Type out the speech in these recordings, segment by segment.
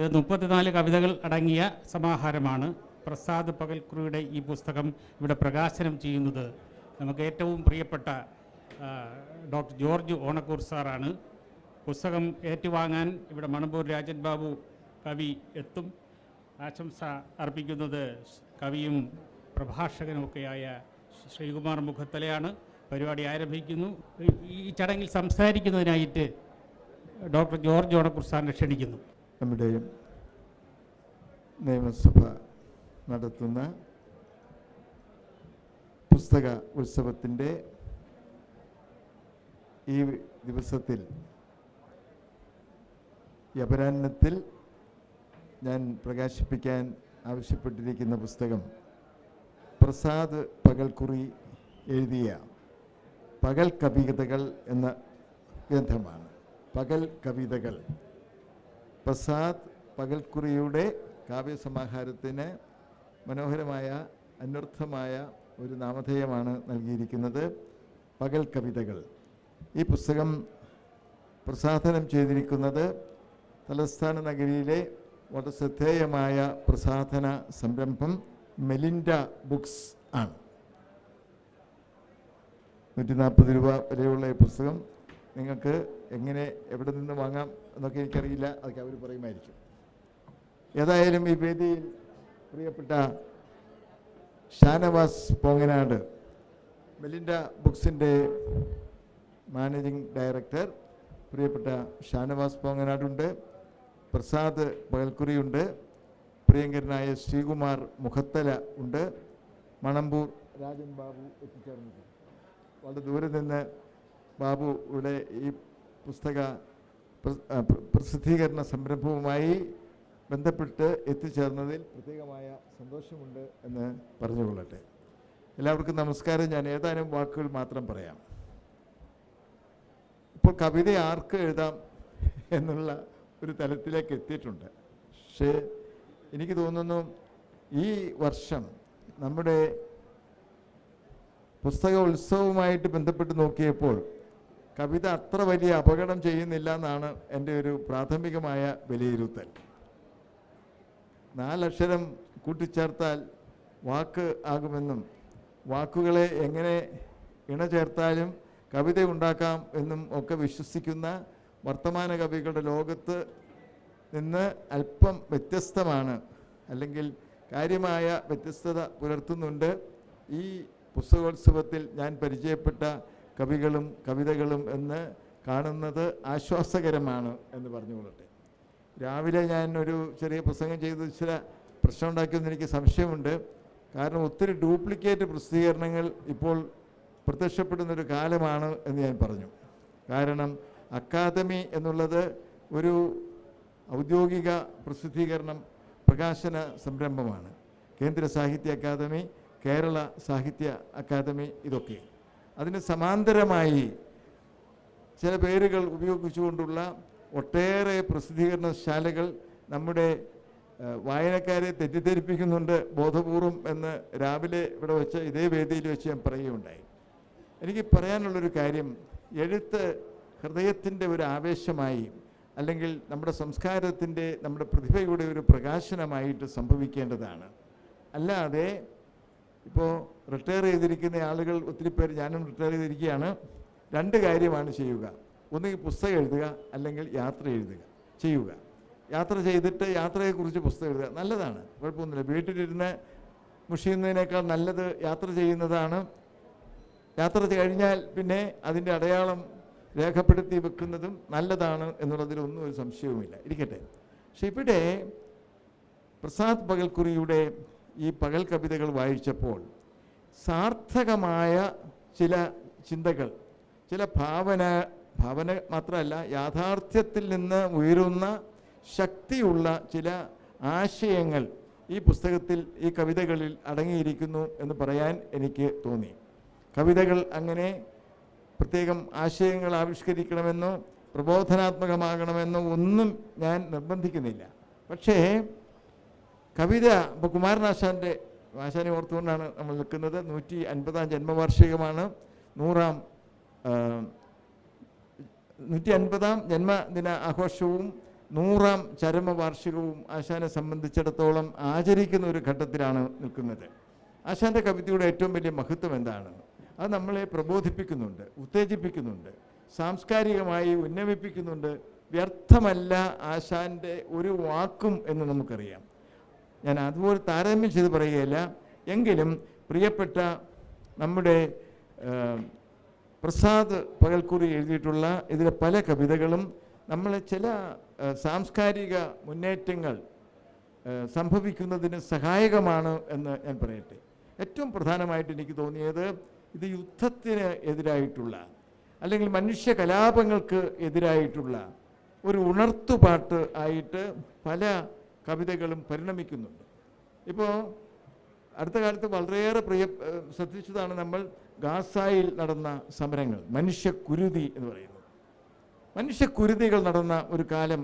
ഇത് മുപ്പത്തിനാല് കവിതകൾ അടങ്ങിയ സമാഹാരമാണ് പ്രസാദ് പകൽക്കുറിയുടെ ഈ പുസ്തകം ഇവിടെ പ്രകാശനം ചെയ്യുന്നത്. നമുക്ക് ഏറ്റവും പ്രിയപ്പെട്ട ഡോക്ടർ ജോർജ് ഓണക്കൂർ സാറാണ്. പുസ്തകം ഏറ്റുവാങ്ങാൻ ഇവിടെ മണമ്പൂർ രാജൻ ബാബു കവി എത്തും. ആശംസ അർപ്പിക്കുന്നത് കവിയും പ്രഭാഷകനുമൊക്കെയായ ശ്രീകുമാർ മുഖത്തലയാണ്. പരിപാടി ആരംഭിക്കുന്നു. ഈ- ചടങ്ങിൽ സംസാരിക്കുന്നതിനായിട്ട് ഡോക്ടർ ജോർജ് ഓണക്കുർ സാറിനെ ക്ഷണിക്കുന്നു. നമ്മുടെ നിയമസഭ നടത്തുന്ന പുസ്തക ഉത്സവത്തിന്റെ ഈ ദിവസത്തിൽ ഈ ഞാൻ പ്രകാശിപ്പിക്കാൻ ആവശ്യപ്പെട്ടിരിക്കുന്ന പുസ്തകം പ്രസാദ് പകൽക്കുറി എഴുതിയ പകൽ കവിതകൾ എന്ന ഗ്രന്ഥമാണ്. പകൽ കവിതകൾ. പ്രസാദ് പകൽക്കുറിയുടെ കാവ്യസമാഹാരത്തിന് മനോഹരമായ അന്വർത്ഥമായ ഒരു നാമധേയമാണ് നൽകിയിരിക്കുന്നത് പകൽ കവിതകൾ. ഈ പുസ്തകം പ്രസാധനം ചെയ്തിരിക്കുന്നത് തലസ്ഥാന നഗരിയിലെ വളരെ ശ്രദ്ധേയമായ പ്രസാധന സംരംഭം മെലിൻഡ ബുക്സ് ആണ്. നൂറ്റി നാൽപ്പത് രൂപ വരെയുള്ള ഈ പുസ്തകം നിങ്ങൾക്ക് എങ്ങനെ എവിടെ നിന്ന് വാങ്ങാം എന്നൊക്കെ എനിക്കറിയില്ല. അതൊക്കെ അവർ പറയുമായിരിക്കും. ഏതായാലും ഈ വേദിയിൽ പ്രിയപ്പെട്ട ഷാനവാസ് പോങ്ങനാട് മെലിൻഡ ബുക്സിന്റെ മാനേജിംഗ് ഡയറക്ടർ പ്രിയപ്പെട്ട ഷാനവാസ് പോങ്ങനാടുണ്ട് പ്രസാദ് പകൽക്കുറിയുണ്ട് പ്രിയങ്കരനായ ശ്രീകുമാർ മുഖത്തല ഉണ്ട് മണമ്പൂർ രാജൻ ബാബു എത്തിച്ചേർന്നിട്ടുണ്ട് വളരെ ദൂരെ നിന്ന് ബാബു ഇവിടെ ഈ പുസ്തക പ്രസിദ്ധീകരണ സംരംഭവുമായി ബന്ധപ്പെട്ട് എത്തിച്ചേർന്നതിൽ പ്രത്യേകമായ സന്തോഷമുണ്ട് എന്ന് പറഞ്ഞുകൊള്ളട്ടെ. എല്ലാവർക്കും നമസ്കാരം. ഞാൻ ഏതാനും വാക്കുകൾ മാത്രം പറയാം. ഇപ്പോൾ കവിത ആർക്ക് എഴുതാം എന്നുള്ള ഒരു തലത്തിലേക്ക് എത്തിയിട്ടുണ്ട്. പക്ഷേ എനിക്ക് തോന്നുന്നു ഈ വർഷം നമ്മുടെ പുസ്തക ഉത്സവവുമായിട്ട് ബന്ധപ്പെട്ട് നോക്കിയപ്പോൾ കവിത അത്ര വലിയ അപകടം ചെയ്യുന്നില്ല എന്നാണ് എന്റെ ഒരു പ്രാഥമികമായ വിലയിരുത്തൽ. നാലക്ഷരം കൂട്ടിച്ചേർത്താൽ വാക്ക് ആകുമെന്നും വാക്കുകളെ എങ്ങനെ ഇണ ചേർത്താലും കവിത ഉണ്ടാക്കാം എന്നും ഒക്കെ വിശ്വസിക്കുന്ന വർത്തമാന കവികളുടെ ലോകത്ത് നിന്ന് അല്പം വ്യത്യസ്തമാണ് അല്ലെങ്കിൽ കാര്യമായ വ്യത്യസ്തത പുലർത്തുന്നുണ്ട്. ഈ പുസ്തകോത്സവത്തിൽ ഞാൻ പരിചയപ്പെട്ട കവികളും കവിതകളും എന്ന് കാണുന്നത് ആശ്വാസകരമാണ് എന്ന് പറഞ്ഞുകൊള്ളട്ടെ. രാവിലെ ഞാൻ ഒരു ചെറിയ പ്രസംഗം ചെയ്ത് ചില പ്രശ്നം ഉണ്ടാക്കിയെന്ന് എനിക്ക് സംശയമുണ്ട്. കാരണം ഒത്തിരി ഡ്യൂപ്ലിക്കേറ്റ് പ്രസിദ്ധീകരണങ്ങൾ ഇപ്പോൾ പ്രത്യക്ഷപ്പെടുന്നൊരു കാലമാണ് എന്ന് ഞാൻ പറഞ്ഞു. കാരണം അക്കാദമി എന്നുള്ളത് ഒരു ഔദ്യോഗിക പ്രസിദ്ധീകരണം പ്രകാശന സംരംഭമാണ്. കേന്ദ്ര സാഹിത്യ അക്കാദമി കേരള സാഹിത്യ അക്കാദമി ഇതൊക്കെ. അതിന് സമാന്തരമായി ചില പേരുകൾ ഉപയോഗിച്ചുകൊണ്ടുള്ള ഒട്ടേറെ പ്രസിദ്ധീകരണശാലകൾ നമ്മുടെ വായനക്കാരെ തെറ്റിദ്ധരിപ്പിക്കുന്നുണ്ട് ബോധപൂർവം എന്ന് രാവിലെ ഇവിടെ വെച്ച് ഇതേ വേദിയിൽ വെച്ച് ഞാൻ പറയുകയുണ്ടായി. എനിക്ക് പറയാനുള്ളൊരു കാര്യം എഴുത്ത് ഹൃദയത്തിന്റെ ഒരു ആവേശമായി അല്ലെങ്കിൽ നമ്മുടെ സംസ്കാരത്തിന്റെ നമ്മുടെ പ്രതിഭയുടെ ഒരു പ്രകാശനമായിട്ട് സംഭവിക്കേണ്ടതാണ്. അല്ലാതെ ഇപ്പോൾ റിട്ടയർ ചെയ്തിരിക്കുന്ന ആളുകൾ ഒത്തിരി പേര് ഞാനും റിട്ടയർ ചെയ്തിരിക്കുകയാണ്. രണ്ട് കാര്യമാണ് ചെയ്യുക. ഒന്നുകിൽ പുസ്തകം എഴുതുക അല്ലെങ്കിൽ യാത്ര എഴുതുക. ചെയ്യുക. യാത്ര ചെയ്തിട്ട് യാത്രയെക്കുറിച്ച് പുസ്തകം എഴുതുക. നല്ലതാണ്. കുഴപ്പമൊന്നുമില്ല. വീട്ടിലിരുന്ന് മുഷിയുന്നതിനേക്കാൾ നല്ലത് യാത്ര ചെയ്യുന്നതാണ്. യാത്ര കഴിഞ്ഞാൽ പിന്നെ അതിന്റെ അടയാളം രേഖപ്പെടുത്തി വെക്കുന്നതും നല്ലതാണ് എന്നുള്ളതിലൊന്നും ഒരു സംശയവുമില്ല. ഇരിക്കട്ടെ. പക്ഷെ ഇവിടെ പ്രസാദ് പകൽക്കുറിയുടെ ഈ പകൽ കവിതകൾ വായിച്ചപ്പോൾ സാർത്ഥകമായ ചില ചിന്തകൾ ചില ഭാവന ഭാവന മാത്രമല്ല യാഥാർത്ഥ്യത്തിൽ നിന്ന് ഉയരുന്ന ശക്തിയുള്ള ചില ആശയങ്ങൾ ഈ പുസ്തകത്തിൽ ഈ കവിതകളിൽ അടങ്ങിയിരിക്കുന്നു എന്ന് പറയാൻ എനിക്ക് തോന്നി. കവിതകൾ അങ്ങനെ പ്രത്യേകം ആശയങ്ങൾ ആവിഷ്കരിക്കണമെന്നോ പ്രബോധനാത്മകമാകണമെന്നോ ഒന്നും ഞാൻ നിർബന്ധിക്കുന്നില്ല. പക്ഷേ കവിത ഇപ്പോൾ കുമാരനാശാന്റെ ആശാനെ ഓർത്തുകൊണ്ടാണ് നമ്മൾ നിൽക്കുന്നത്. നൂറ്റി അൻപതാം ജന്മവാർഷികമാണ്. നൂറാം നൂറ്റി അൻപതാം ജന്മദിന ആഘോഷവും നൂറാം ചരമവാർഷികവും ആശാനെ സംബന്ധിച്ചിടത്തോളം ആചരിക്കുന്ന ഒരു ഘട്ടത്തിലാണ് നിൽക്കുന്നത്. ആശാന്റെ കവിതയുടെ ഏറ്റവും വലിയ മഹത്വം എന്താണ്? അത് നമ്മളെ പ്രബോധിപ്പിക്കുന്നുണ്ട് ഉത്തേജിപ്പിക്കുന്നുണ്ട് സാംസ്കാരികമായി ഉന്നമിപ്പിക്കുന്നുണ്ട്. വ്യർത്ഥമല്ല ആശാന്റെ ഒരു വാക്കും എന്ന് നമുക്കറിയാം. ഞാൻ അതുപോലെ താരതമ്യം ചെയ്ത് പറയുകയില്ല. എങ്കിലും പ്രിയപ്പെട്ട നമ്മുടെ പ്രസാദ് പകൽക്കുറി എഴുതിയിട്ടുള്ള ഇതിലെ പല കവിതകളും നമ്മളെ ചില സാംസ്കാരിക മുന്നേറ്റങ്ങൾ സംഭവിക്കുന്നതിന് സഹായകമാണ് എന്ന് ഞാൻ പറയട്ടെ. ഏറ്റവും പ്രധാനമായിട്ട് എനിക്ക് തോന്നിയത് ഇത് യുദ്ധത്തിന് എതിരായിട്ടുള്ള അല്ലെങ്കിൽ മനുഷ്യ കലാപങ്ങൾക്ക് എതിരായിട്ടുള്ള ഒരു ഉണർത്തുപാട്ട് ആയിട്ട് പല കവിതകളും പരിണമിക്കുന്നുണ്ട്. ഇപ്പോൾ അടുത്ത കാലത്ത് വളരെയേറെ പ്രിയ ശ്രദ്ധിച്ചതാണ് നമ്മൾ ഗാസായിൽ നടന്ന സമരങ്ങൾ മനുഷ്യക്കുരുതി എന്ന് പറയുന്നത്. മനുഷ്യക്കുരുതികൾ നടന്ന ഒരു കാലം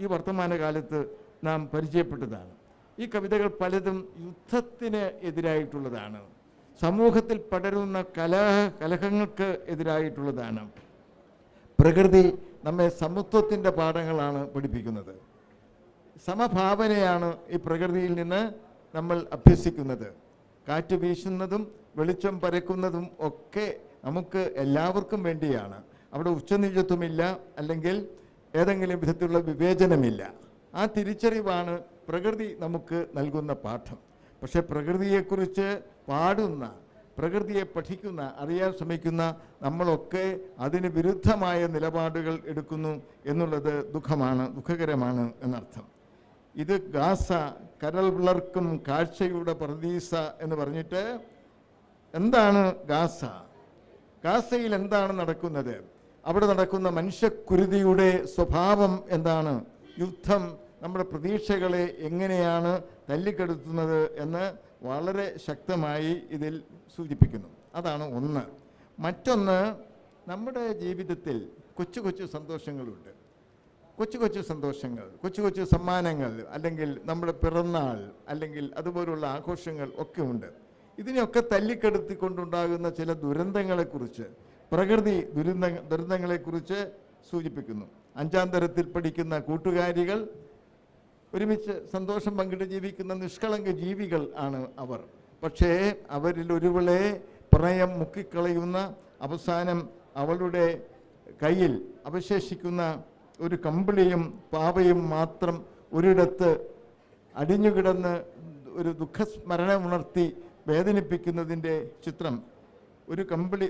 ഈ വർത്തമാന കാലത്ത് നാം പരിചയപ്പെട്ടതാണ്. ഈ കവിതകൾ പലതും യുദ്ധത്തിന് എതിരായിട്ടുള്ളതാണ്. സമൂഹത്തിൽ പടരുന്ന കലഹ കലഹങ്ങൾക്ക് എതിരായിട്ടുള്ളതാണ്. പ്രകൃതി നമ്മെ സമത്വത്തിന്റെ പാഠങ്ങളാണ് പഠിപ്പിക്കുന്നത്. സമഭാവനയാണ് ഈ പ്രകൃതിയിൽ നിന്ന് നമ്മൾ അഭ്യസിക്കുന്നത്. കാറ്റ് വീശുന്നതും വെളിച്ചം പരക്കുന്നതും ഒക്കെ നമുക്ക് എല്ലാവർക്കും വേണ്ടിയാണ്. അവിടെ ഉച്ചനീചത്വമില്ല അല്ലെങ്കിൽ ഏതെങ്കിലും വിധത്തിലുള്ള വിവേചനമില്ല. ആ തിരിച്ചറിവാണ് പ്രകൃതി നമുക്ക് നൽകുന്ന പാഠം. പക്ഷേ പ്രകൃതിയെക്കുറിച്ച് പാടുന്ന പ്രകൃതിയെ പഠിക്കുന്ന അറിയാൻ ശ്രമിക്കുന്ന നമ്മളൊക്കെ അതിന് വിരുദ്ധമായ നിലപാടുകൾ എടുക്കുന്നു എന്നുള്ളത് ദുഃഖമാണ് ദുഃഖകരമാണ് എന്നർത്ഥം. ഇത് ഗാസ കരൾ വിളർക്കും കാഴ്ചയുടെ പ്രതീസ എന്ന് പറഞ്ഞിട്ട് എന്താണ് ഗാസ? ഗാസയിൽ എന്താണ് നടക്കുന്നത്? അവിടെ നടക്കുന്ന മനുഷ്യക്കുരുതിയുടെ സ്വഭാവം എന്താണ്? യുദ്ധം നമ്മുടെ പ്രതീക്ഷകളെ എങ്ങനെയാണ് തല്ലിക്കെടുത്തുന്നത് എന്ന് വളരെ ശക്തമായി ഇതിൽ സൂചിപ്പിക്കുന്നു. അതാണ് ഒന്ന്. മറ്റൊന്ന് നമ്മുടെ ജീവിതത്തിൽ കൊച്ചു കൊച്ചു സന്തോഷങ്ങളുണ്ട്. കൊച്ചു കൊച്ചു സന്തോഷങ്ങൾ കൊച്ചു കൊച്ചു സമ്മാനങ്ങൾ അല്ലെങ്കിൽ നമ്മുടെ പിറന്നാൾ അല്ലെങ്കിൽ അതുപോലുള്ള ആഘോഷങ്ങൾ ഒക്കെ ഉണ്ട്. ഇതിനെയൊക്കെ തല്ലിക്കെടുത്തിക്കൊണ്ടുണ്ടാകുന്ന ചില ദുരന്തങ്ങളെക്കുറിച്ച് പ്രകൃതി ദുരന്ത ദുരന്തങ്ങളെക്കുറിച്ച് സൂചിപ്പിക്കുന്നു. അഞ്ചാം തരത്തിൽ പഠിക്കുന്ന കൂട്ടുകാരികൾ ഒരുമിച്ച് സന്തോഷം പങ്കിട്ട് ജീവിക്കുന്ന നിഷ്കളങ്ക ജീവികൾ ആണ് അവർ. പക്ഷേ അവരിൽ ഒരുവളെ പ്രണയം മുക്കിക്കളയുന്ന അവസാനം അവളുടെ കയ്യിൽ അവശേഷിക്കുന്ന ഒരു കമ്പിളിയും പാവയും മാത്രം ഒരിടത്ത് അടിഞ്ഞുകിടന്ന് ഒരു ദുഃഖസ്മരണ ഉണർത്തി വേദനിപ്പിക്കുന്നതിന്റെ ചിത്രം. ഒരു കമ്പിളി.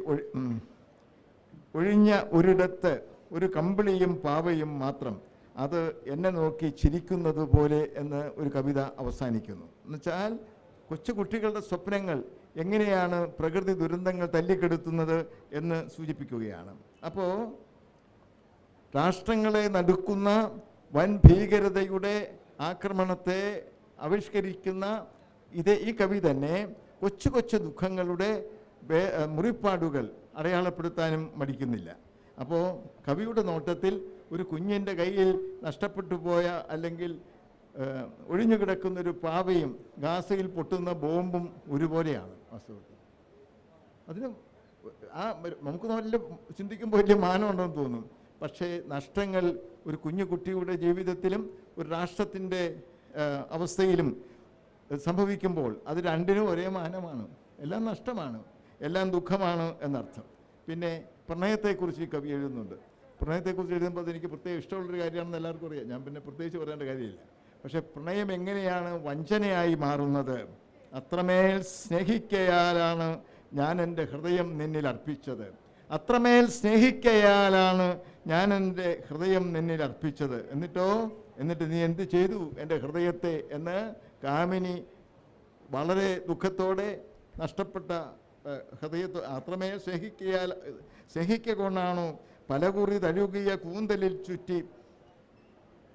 ഒഴിഞ്ഞ ഒരിടത്ത് ഒരു കമ്പിളിയും പാവയും മാത്രം. അത് എന്നെ നോക്കി ചിരിക്കുന്നത് പോലെ എന്ന് ഒരു കവിത അവസാനിക്കുന്നു. എന്നുവെച്ചാൽ കൊച്ചു കുട്ടികളുടെ സ്വപ്നങ്ങൾ എങ്ങനെയാണ് പ്രകൃതി ദുരന്തങ്ങൾ തല്ലിക്കെടുത്തുന്നത് എന്ന് സൂചിപ്പിക്കുകയാണ്. അപ്പോൾ രാഷ്ട്രങ്ങളെ നടുക്കുന്ന വൻ ഭീകരതയുടെ ആക്രമണത്തെ ആവിഷ്കരിക്കുന്ന ഇത് ഈ കവി തന്നെ കൊച്ചു കൊച്ചു ദുഃഖങ്ങളുടെ മുറിപ്പാടുകൾ അടയാളപ്പെടുത്താനും മടിക്കുന്നില്ല. അപ്പോൾ കവിയുടെ നോട്ടത്തിൽ ഒരു കുഞ്ഞിന്റെ കയ്യിൽ നഷ്ടപ്പെട്ടു പോയ അല്ലെങ്കിൽ ഒഴിഞ്ഞുകിടക്കുന്നൊരു പാവയും ഗാസയിൽ പൊട്ടുന്ന ബോംബും ഒരുപോലെയാണ് വാസ്തവത്തിൽ. അതിന് ആ നമുക്ക് നല്ല ചിന്തിക്കുമ്പോൾ വലിയ മാനമുണ്ടെന്ന് തോന്നും. പക്ഷേ നഷ്ടങ്ങൾ ഒരു കുഞ്ഞു കുട്ടിയുടെ ജീവിതത്തിലും ഒരു രാഷ്ട്രത്തിന്റെ അവസ്ഥയിലും സംഭവിക്കുമ്പോൾ അത് രണ്ടിനും ഒരേ മാനമാണ്. എല്ലാം നഷ്ടമാണ്. എല്ലാം ദുഃഖമാണ് എന്നർത്ഥം. പിന്നെ പ്രണയത്തെക്കുറിച്ച് ഈ കവി എഴുതുന്നുണ്ട്. പ്രണയത്തെക്കുറിച്ച് എഴുതുമ്പോൾ അതെനിക്ക് പ്രത്യേകം ഇഷ്ടമുള്ളൊരു കാര്യമാണെന്ന് എല്ലാവർക്കും അറിയാം. ഞാൻ പിന്നെ പ്രത്യേകിച്ച് പറയേണ്ട കാര്യമില്ല. പക്ഷേ പ്രണയം എങ്ങനെയാണ് വഞ്ചനയായി മാറുന്നത്? അത്രമേൽ സ്നേഹിക്കയാലാണ് ഞാൻ എന്റെ ഹൃദയം നിന്നിൽ അർപ്പിച്ചത്. അത്രമേൽ സ്നേഹിക്കയാലാണ് ഞാൻ എന്റെ ഹൃദയം നിന്നിൽ അർപ്പിച്ചത്. എന്നിട്ടോ? എന്നിട്ട് നീ എന്ത് ചെയ്തു എന്റെ ഹൃദയത്തെ എന്ന് കാമിനി വളരെ ദുഃഖത്തോടെ നഷ്ടപ്പെട്ട ഹൃദയത്തെ അത്രമേൽ സ്നേഹിക്കയാൽ സ്നേഹിക്ക കൊണ്ടാണോ പലകുറി തഴുകിയ കൂന്തലിൽ ചുറ്റി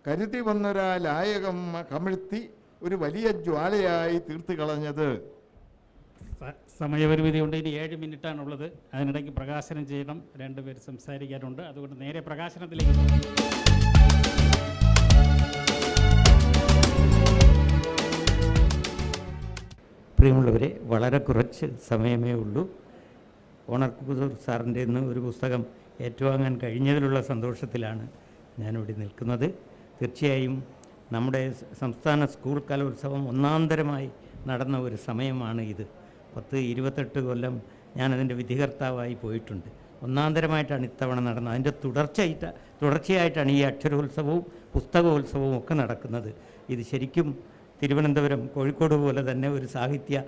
കരുതി വന്നൊരാ ലായകം കമിഴ്ത്തി ഒരു വലിയ ജ്വാലയായി തീർത്തു കളഞ്ഞത് സമയപരിമിതി ഉണ്ട്. ഇനി ഏഴ് മിനിറ്റാണുള്ളത്. അതിനിടയ്ക്ക് പ്രകാശനം ചെയ്യണം. രണ്ടുപേർ സംസാരിക്കാനുണ്ട്. അതുകൊണ്ട് നേരെ പ്രകാശനത്തിലേക്ക്. പ്രിയമുള്ളവരെ വളരെ കുറച്ച് സമയമേ ഉള്ളൂ. ഓണർ കുബൂർ സാറിന്റെ ഇന്ന് ഒരു പുസ്തകം ഏറ്റുവാങ്ങാൻ കഴിഞ്ഞതിലുള്ള സന്തോഷത്തിലാണ് ഞാനിവിടെ നിൽക്കുന്നത്. തീർച്ചയായും നമ്മുടെ സംസ്ഥാന സ്കൂൾ കലോത്സവം ഒന്നാന്തരമായി നടന്ന ഒരു സമയമാണ് ഇത്. പത്ത് ഇരുപത്തെട്ട് കൊല്ലം ഞാനതിന്റെ വിധികർത്താവായി പോയിട്ടുണ്ട്. ഒന്നാന്തരമായിട്ടാണ് ഇത്തവണ നടന്നത്. അതിന്റെ തുടർച്ചയായിട്ട് തുടർച്ചയായിട്ടാണ് ഈ അക്ഷരോത്സവവും പുസ്തകോത്സവവും ഒക്കെ നടക്കുന്നത്. ഇത് ശരിക്കും തിരുവനന്തപുരം കോഴിക്കോട് പോലെ തന്നെ ഒരു സാഹിത്യ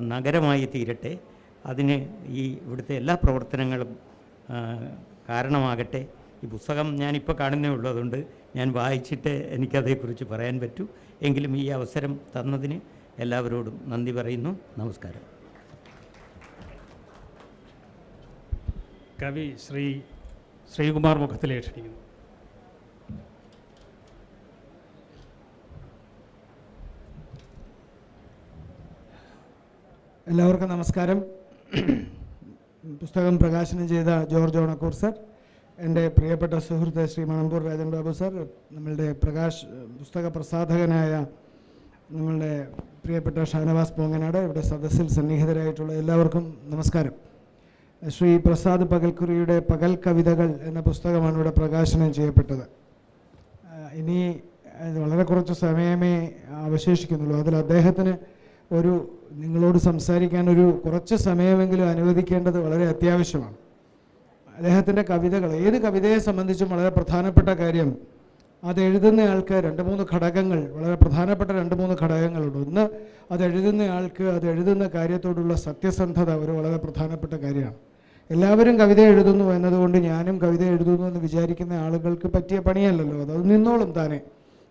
നഗരമായി തീരട്ടെ. അതിന് ഈ ഇവിടുത്തെ എല്ലാ പ്രവർത്തനങ്ങളും കാരണമാകട്ടെ. ഈ പുസ്തകം ഞാനിപ്പോൾ കാണുന്നേ ഉള്ളൂ. അതുകൊണ്ട് ഞാൻ വായിച്ചിട്ട് എനിക്കതേക്കുറിച്ച് പറയാൻ പറ്റൂ. എങ്കിലും ഈ അവസരം തന്നതിന് എല്ലാവരോടും നന്ദി പറയുന്നു. നമസ്കാരം. കവി ശ്രീ ശ്രീകുമാർ മുഖത്തിലെ ക്ഷണിക്കുന്നു എല്ലാവർക്കും നമസ്കാരം. പുസ്തകം പ്രകാശനം ചെയ്ത ജോർജ് ഓണക്കൂർ സർ എന്റെ പ്രിയപ്പെട്ട സുഹൃത്ത് ശ്രീ മണമ്പൂർ രാജൻ ബാബു സർ നമ്മളുടെ പ്രകാശ് പുസ്തക പ്രസാധകനായ നമ്മളുടെ പ്രിയപ്പെട്ട ഷാനവാസ് പൊങ്ങനാട് ഇവിടെ സദസ്സിൽ സന്നിഹിതരായിട്ടുള്ള എല്ലാവർക്കും നമസ്കാരം. ശ്രീ പ്രസാദ് പകൽക്കുറിയുടെ പകൽ കവിതകൾ എന്ന പുസ്തകമാണ് ഇവിടെ പ്രകാശനം ചെയ്യപ്പെട്ടത്. ഇനി വളരെ കുറച്ച് സമയമേ അവശേഷിക്കുന്നുള്ളൂ. അതിൽ അദ്ദേഹത്തിന് ഒരു നിങ്ങളോട് സംസാരിക്കാൻ ഒരു കുറച്ച് സമയമെങ്കിലും അനുവദിക്കേണ്ടത് വളരെ അത്യാവശ്യമാണ്. അദ്ദേഹത്തിന്റെ കവിതകൾ ഏത് കവിതയെ സംബന്ധിച്ചും വളരെ പ്രധാനപ്പെട്ട കാര്യം അത് എഴുതുന്നയാൾക്ക് രണ്ട് മൂന്ന് ഘടകങ്ങൾ വളരെ പ്രധാനപ്പെട്ട രണ്ട് മൂന്ന് ഘടകങ്ങളുണ്ട്. ഒന്ന് അത് എഴുതുന്നയാൾക്ക് അത് എഴുതുന്ന കാര്യത്തോടുള്ള സത്യസന്ധത ഒരു വളരെ പ്രധാനപ്പെട്ട കാര്യമാണ്. എല്ലാവരും കവിത എഴുതുന്നു എന്നതുകൊണ്ട് ഞാനും കവിത എഴുതുന്നു എന്ന് വിചാരിക്കുന്ന ആളുകൾക്ക് പറ്റിയ പണിയല്ലല്ലോ. അത് അത് നിന്നോളും താനെ.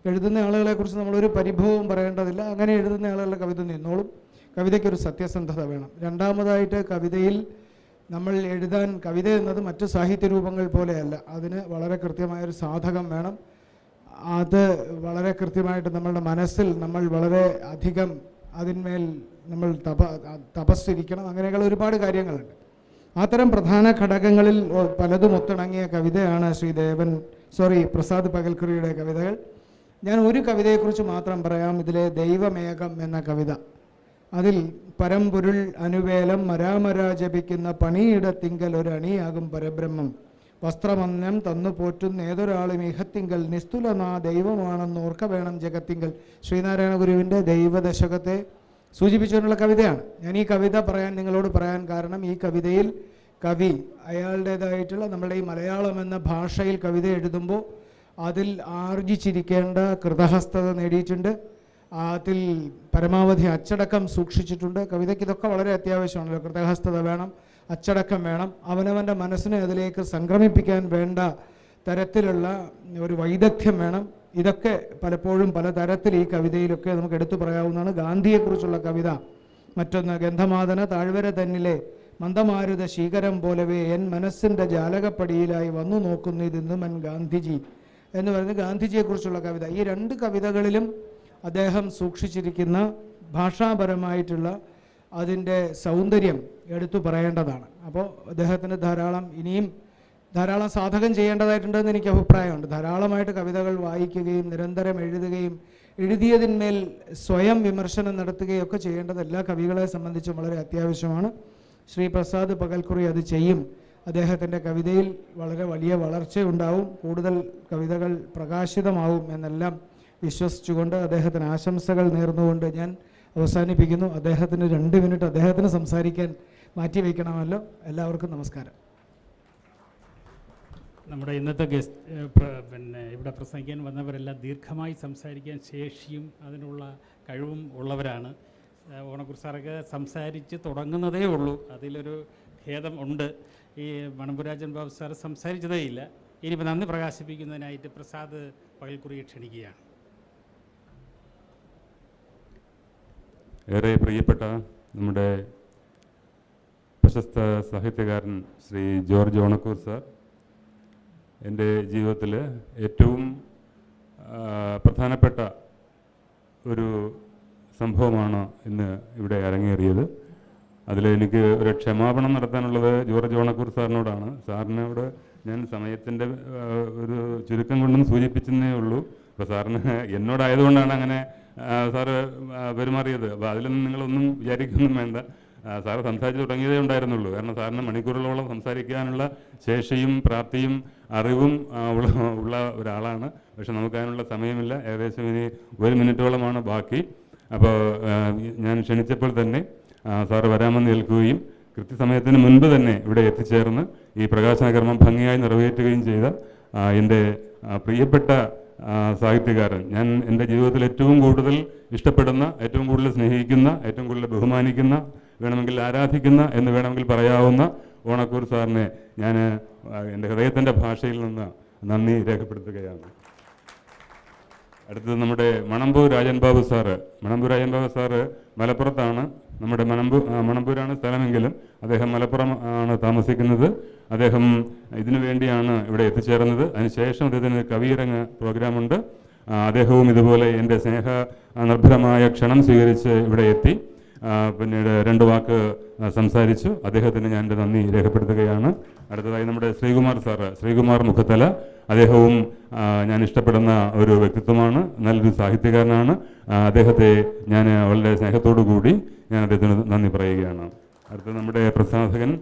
എഴുതുന്ന ആളുകളെക്കുറിച്ച് നമ്മളൊരു പരിഭവവും പറയേണ്ടതില്ല. അങ്ങനെ എഴുതുന്ന ആളുകളുടെ കവിത നിന്നോളും. കവിതയ്ക്കൊരു സത്യസന്ധത വേണം. രണ്ടാമതായിട്ട് കവിതയിൽ നമ്മൾ എഴുതാൻ കവിത എന്നത് മറ്റു സാഹിത്യ രൂപങ്ങൾ പോലെയല്ല. അതിന് വളരെ കൃത്യമായൊരു സാധകം വേണം. അത് വളരെ കൃത്യമായിട്ട് നമ്മളുടെ മനസ്സിൽ നമ്മൾ വളരെ അധികം അതിന്മേൽ നമ്മൾ തപ തപസ്സിരിക്കണം അങ്ങനെയുള്ള ഒരുപാട് കാര്യങ്ങളുണ്ട്. അത്തരം പ്രധാന ഘടകങ്ങളിൽ പലതും ഒത്തിണങ്ങിയ കവിതയാണ് ശ്രീദേവൻ സോറി പ്രസാദ് പകൽക്കുറിയുടെ കവിതകൾ. ഞാൻ ഒരു കവിതയെക്കുറിച്ച് മാത്രം പറയാം ഇതിലെ ദൈവമേഘം എന്ന കവിത. അതിൽ പരമ്പുരുൾ അനുവേലം മരാമരാ ജപിക്കുന്ന പണിയിടത്തിങ്കൽ ഒരു അണിയാകും പരബ്രഹ്മം. വസ്ത്രമന്നം തന്നു പോറ്റുന്ന ഏതൊരാളും ഇഹത്തിങ്കൽ നിസ്തുലനാ ദൈവമാണെന്ന് ഓർക്ക വേണം ജഗത്തിങ്കൽ. ശ്രീനാരായണ ഗുരുവിന്റെ ദൈവദശകത്തെ സൂചിപ്പിച്ചുകൊണ്ടുള്ള കവിതയാണ്. ഞാൻ ഈ കവിത പറയാൻ നിങ്ങളോട് പറയാൻ കാരണം ഈ കവിതയിൽ കവി അയാളുടേതായിട്ടുള്ള നമ്മുടെ ഈ മലയാളം എന്ന ഭാഷയിൽ കവിത എഴുതുമ്പോൾ അതിൽ ആർജിച്ചിരിക്കേണ്ട കൃതഹസ്തത നേടിയിട്ടുണ്ട്. അതിൽ പരമാവധി അച്ചടക്കം സൂക്ഷിച്ചിട്ടുണ്ട്. കവിതയ്ക്ക് ഇതൊക്കെ വളരെ അത്യാവശ്യമാണല്ലോ. കൃതഹസ്തത വേണം അച്ചടക്കം വേണം. അവനവന്റെ മനസ്സിനെ അതിലേക്ക് സംക്രമിപ്പിക്കാൻ വേണ്ട തരത്തിലുള്ള ഒരു വൈദഗ്ധ്യം വേണം. ഇതൊക്കെ പലപ്പോഴും പലതരത്തിൽ ഈ കവിതയിലൊക്കെ നമുക്ക് എടുത്തു പറയാവുന്നതാണ്. ഗാന്ധിയെക്കുറിച്ചുള്ള കവിത മറ്റൊന്ന് ഗന്ധമാതന താഴ്വര തന്നിലെ മന്ദമാരുത ശീകരം പോലവേ എൻ മനസ്സിന്റെ ജാലകപ്പടിയിലായി വന്നു നോക്കുന്നു ഇതിന്നും എൻ ഗാന്ധിജി എന്ന് പറയുന്നത് ഗാന്ധിജിയെക്കുറിച്ചുള്ള കവിത. ഈ രണ്ട് കവിതകളിലും അദ്ദേഹം സൂക്ഷിച്ചിരിക്കുന്ന ഭാഷാപരമായിട്ടുള്ള അതിന്റെ സൗന്ദര്യം എടുത്തു പറയേണ്ടതാണ്. അപ്പോൾ അദ്ദേഹത്തിന് ധാരാളം ഇനിയും ധാരാളം സാധകം ചെയ്യേണ്ടതായിട്ടുണ്ടെന്ന് എനിക്ക് അഭിപ്രായമുണ്ട്. ധാരാളമായിട്ട് കവിതകൾ വായിക്കുകയും നിരന്തരം എഴുതുകയും എഴുതിയതിന്മേൽ സ്വയം വിമർശനം നടത്തുകയും ഒക്കെ ചെയ്യേണ്ടത് എല്ലാ കവികളെ സംബന്ധിച്ചും വളരെ അത്യാവശ്യമാണ്. ശ്രീ പ്രസാദ് പകൽക്കുറി അത് ചെയ്യും. അദ്ദേഹത്തിന്റെ കവിതയിൽ വളരെ വലിയ വളർച്ചയുണ്ടാവും. കൂടുതൽ കവിതകൾ പ്രകാശിതമാവും എന്നെല്ലാം വിശ്വസിച്ചുകൊണ്ട് അദ്ദേഹത്തിന് ആശംസകൾ നേർന്നുകൊണ്ട് ഞാൻ അവസാനിപ്പിക്കുന്നു. അദ്ദേഹത്തിന് രണ്ട് മിനിറ്റ് അദ്ദേഹത്തിന് സംസാരിക്കാൻ മാറ്റിവെക്കണമല്ലോ. എല്ലാവർക്കും നമസ്കാരം. നമ്മുടെ ഇന്നത്തെ ഗസ്റ്റ് പിന്നെ ഇവിടെ പ്രസംഗിക്കാൻ വന്നവരെല്ലാം ദീർഘമായി സംസാരിക്കാൻ ശേഷിയും അതിനുള്ള കഴിവും ഉള്ളവരാണ്. സാറൊക്കെ സംസാരിച്ച് തുടങ്ങുന്നതേ ഉള്ളൂ. അതിലൊരു ഖേദം ഉണ്ട്. ഈ മണമ്പുരാജൻ ബാബു സാർ സംസാരിച്ചതേ ഇല്ല. ഇനിയിപ്പോൾ നന്ദി പ്രകാശിപ്പിക്കുന്നതിനായിട്ട് പ്രസാദ് പകൽക്കുറിയെ ക്ഷണിക്കുകയാണ്. ഏറെ പ്രിയപ്പെട്ട നമ്മുടെ പ്രശസ്ത സാഹിത്യകാരൻ ശ്രീ ജോർജ് ഓണക്കൂർ സാർ എന്റെ ജീവിതത്തിൽ ഏറ്റവും പ്രധാനപ്പെട്ട ഒരു സംഭവമാണ് ഇന്ന് ഇവിടെ അരങ്ങേറിയത്. അതിൽ എനിക്ക് ഒരു ക്ഷമാപണം നടത്താനുള്ളത് ജോർജ് ഓണക്കൂർ സാറിനോടാണ്. സാറിനോട് ഞാൻ സമയത്തിന്റെ ഒരു ചുരുക്കം കൊണ്ടും സൂചിപ്പിച്ചെന്നേ ഉള്ളൂ. അപ്പോൾ സാറിന് എന്നോടായതുകൊണ്ടാണ് അങ്ങനെ സാറ് പെരുമാറിയത്. അപ്പോൾ അതിലൊന്നും നിങ്ങളൊന്നും വിചാരിക്കൊന്നും വേണ്ട. സാറ് സംസാരിച്ച് തുടങ്ങിയതേ ഉണ്ടായിരുന്നുള്ളൂ. കാരണം സാറിന് മണിക്കൂറുകളോളം സംസാരിക്കാനുള്ള ശേഷിയും പ്രാപ്തിയും അറിവും ഉള്ള ഉള്ള ഒരാളാണ്. പക്ഷെ നമുക്കതിനുള്ള സമയമില്ല. ഏകദേശം ഇനി ഒരു മിനിറ്റോളമാണ് ബാക്കി. അപ്പോൾ ഞാൻ ക്ഷണിച്ചപ്പോൾ തന്നെ സാറ് വരാമെന്ന് ഏൽക്കുകയും കൃത്യസമയത്തിന് മുൻപ് തന്നെ ഇവിടെ എത്തിച്ചേർന്ന് ഈ പ്രകാശന കർമ്മം ഭംഗിയായി നിറവേറ്റുകയും ചെയ്ത എന്റെ പ്രിയപ്പെട്ട സാഹിത്യകാരൻ. ഞാൻ എന്റെ ജീവിതത്തിൽ ഏറ്റവും കൂടുതൽ ഇഷ്ടപ്പെടുന്ന ഏറ്റവും കൂടുതൽ സ്നേഹിക്കുന്ന ഏറ്റവും കൂടുതൽ ബഹുമാനിക്കുന്ന വേണമെങ്കിൽ ആരാധിക്കുന്ന എന്ന് വേണമെങ്കിൽ പറയാവുന്ന ഓണക്കൂർ സാറിനെ ഞാൻ എന്റെ ഹൃദയത്തിന്റെ ഭാഷയിൽ നിന്ന് നന്ദി രേഖപ്പെടുത്തുകയാണ്. അടുത്തത് നമ്മുടെ മണമ്പൂർ രാജൻ ബാബു സാറ്. മണമ്പൂർ രാജൻ ബാബു സാറ് മലപ്പുറത്താണ്. നമ്മുടെ മണമ്പൂർ മണമ്പൂരാണ് സ്ഥലമെങ്കിലും അദ്ദേഹം മലപ്പുറം ആണ് താമസിക്കുന്നത്. അദ്ദേഹം ഇതിനു വേണ്ടിയാണ് ഇവിടെ എത്തിച്ചേർന്നത്. അതിനുശേഷം അദ്ദേഹത്തിന് കവിയിറങ്ങ് പ്രോഗ്രാമുണ്ട്. അദ്ദേഹവും ഇതുപോലെ എന്റെ സ്നേഹ നിർഭരമായ ക്ഷണം സ്വീകരിച്ച് ഇവിടെ എത്തി. പിന്നീട് രണ്ട് വാക്ക് സംസാരിച്ചു. അദ്ദേഹത്തിന് ഞാൻ എന്റെ നന്ദി രേഖപ്പെടുത്തുകയാണ്. അടുത്തതായി നമ്മുടെ ശ്രീകുമാർ സാറ്. ശ്രീകുമാർ മുഖത്തല. അദ്ദേഹവും ഞാൻ ഇഷ്ടപ്പെടുന്ന ഒരു വ്യക്തിത്വമാണ്. നല്ലൊരു സാഹിത്യകാരനാണ്. അദ്ദേഹത്തെ ഞാൻ വളരെ സ്നേഹത്തോടു കൂടി ഞാൻ അദ്ദേഹത്തിന് നന്ദി പറയുകയാണ്. അടുത്ത നമ്മുടെ പ്രസാധകൻ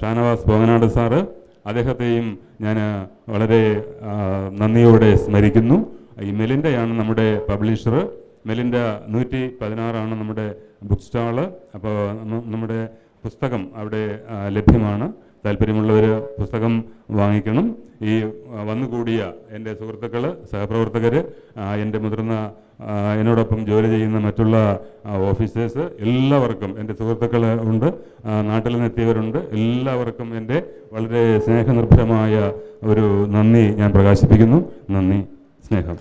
ഷാനവാസ് പോങ്ങനാട് സാറ്. അദ്ദേഹത്തെയും ഞാൻ വളരെ നന്ദിയോടെ സ്മരിക്കുന്നു. ഈ മെലിന്റെയാണ് നമ്മുടെ പബ്ലിഷർ. മെലിന്റെ നൂറ്റി പതിനാറാണ് നമ്മുടെ ബുക്ക് സ്റ്റാൾ. അപ്പോൾ നമ്മുടെ പുസ്തകം അവിടെ ലഭ്യമാണ്. താല്പര്യമുള്ളവർ പുസ്തകം വാങ്ങിക്കണം. ഈ വന്നുകൂടിയ എന്റെ സുഹൃത്തുക്കൾ സഹപ്രവർത്തകർ എന്റെ മുതിർന്ന എന്നോടൊപ്പം ജോലി ചെയ്യുന്ന മറ്റുള്ള ഓഫീസേഴ്സ് എല്ലാവർക്കും എന്റെ സുഹൃത്തുക്കൾ ഉണ്ട്. നാട്ടിൽ നിന്നെത്തിയവരുണ്ട്. എല്ലാവർക്കും എന്റെ വളരെ സ്നേഹനിർഭരമായ ഒരു നന്ദി ഞാൻ പ്രകാശിപ്പിക്കുന്നു. നന്ദി സ്നേഹം.